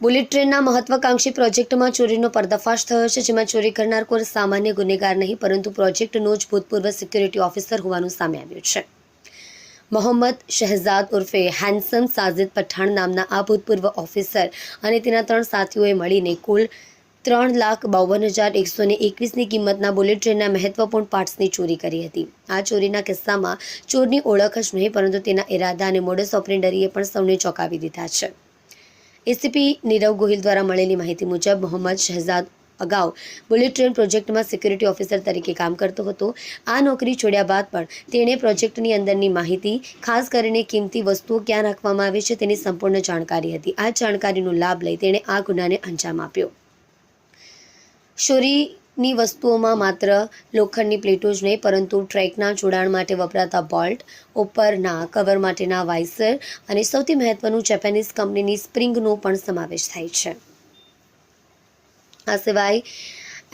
Bullet ટ્રેનના મહત્વાકાંક્ષી પ્રોજેક્ટમાં ચોરીનો પર્દાફાશ થયો છે, જેમાં ચોરી કરનાર કોઈ સામાન્ય ગુનેગાર નહીં, પરંતુ પ્રોજેક્ટનો જ ભૂતપૂર્વ સિક્યુરિટી ઓફિસર હોવાનું સામે આવ્યું છે. મોહમ્મદ શહેજાદ ઉર્ફે હેન્સન સાજિદ પઠાણ નામના આ ભૂતપૂર્વ ઓફિસર અને તેના ત્રણ સાથીઓએ મળીને કુલ ત્રણ લાખ બાવન હજાર એકસો ને એકવીસની કિંમતના બુલેટ ટ્રેનના મહત્વપૂર્ણ પાર્ટ્સની ચોરી કરી હતી. આ ચોરીના કિસ્સામાં ચોરની ઓળખ જ નહીં, પરંતુ તેના ઇરાદા અને મોડસ ઓપરેન્ડરીએ પણ સૌને ચોંકાવી દીધા છે. એસીપી નીરવ ગોહિલ દ્વારા મળેલી માહિતી મુજબ, મોહમ્મદ શહેજાદ અગાઉ બુલેટ ટ્રેન પ્રોજેક્ટમાં સિક્યુરિટી ઓફિસર તરીકે કામ કરતો હતો. આ નોકરી છોડ્યા બાદ પણ તેણે પ્રોજેક્ટની અંદરની માહિતી, ખાસ કરીને કિંમતી વસ્તુઓ ક્યાં રાખવામાં આવે છે તેની સંપૂર્ણ જાણકારી હતી. આ જાણકારીનો લાભ લઈ તેણે આ ગુનાને અંજામ આપ્યો. ચોરીની વસ્તુઓમાં માત્ર લોખંડની પ્લેટો જ નહીં, પરંતુ ટ્રેકના જોડાણ માટે વપરાતા બોલ્ટ, ઉપરના કવર માટેના વાઇસર અને સૌથી મહત્વનું જેપેનીઝ કંપનીની સ્પ્રિંગનો પણ સમાવેશ થાય છે. આ સિવાય,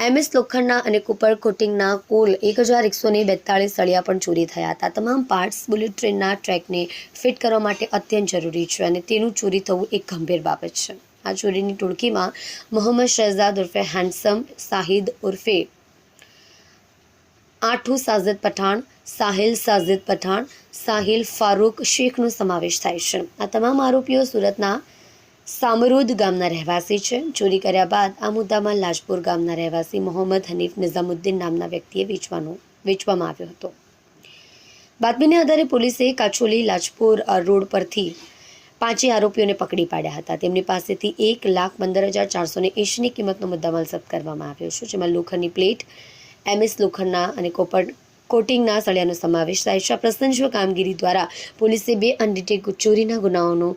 એમએસ લોખંડના અને કુપર કોટિંગના કુલ એક હજાર એકસો ને બેતાળીસ સળિયા પણ ચોરી થયા હતા. તમામ પાર્ટ્સ બુલેટ ટ્રેનના ટ્રેકને ફિટ કરવા માટે અત્યંત જરૂરી છે અને તેનું ચોરી થવું એક ગંભીર બાબત છે. આ ચોરીની ટોળકીમાં મોહમ્મદ શહેજાદ ઉર્ફે હેન્ડસમ સાહિદ ઉર્ફે આઠુ સાજિદ પઠાણ, સાહિલ સાજિદ પઠાણ, સાહિલ ફારૂક શેખનો સમાવેશ થાય છે. આ તમામ આરોપીઓ સુરતના સામરૂદ ગામના રહેવાસી છે. ચોરી કર્યા બાદ આ મુદ્દામાં લાજપુર ગામના રહેવાસી મોહમ્મદ હનીફ નિઝામુદ્દીન નામના વ્યક્તિએ વેચવાનો, વેચવામાં આવ્યો હતો. બાતમીને આધારે પોલીસે કાછોલી, લાજપુર રોડ પરથી પાંચેય આરોપીઓને પકડી પાડ્યા હતા. તેમની પાસેથી એક લાખ પંદર હજાર ચારસો ને એંશીની કિંમતનો મુદ્દામાલ જપ્ત કરવામાં આવ્યો છે, જેમાં લોખંડની પ્લેટ એમએસ લોખંડના અને કોપર કોટિંગના સળિયાનો સમાવેશ થાય છે. આ પ્રશંસનીય કામગીરી દ્વારા પોલીસે બે અનડિટેક ચોરીના ગુનાઓનો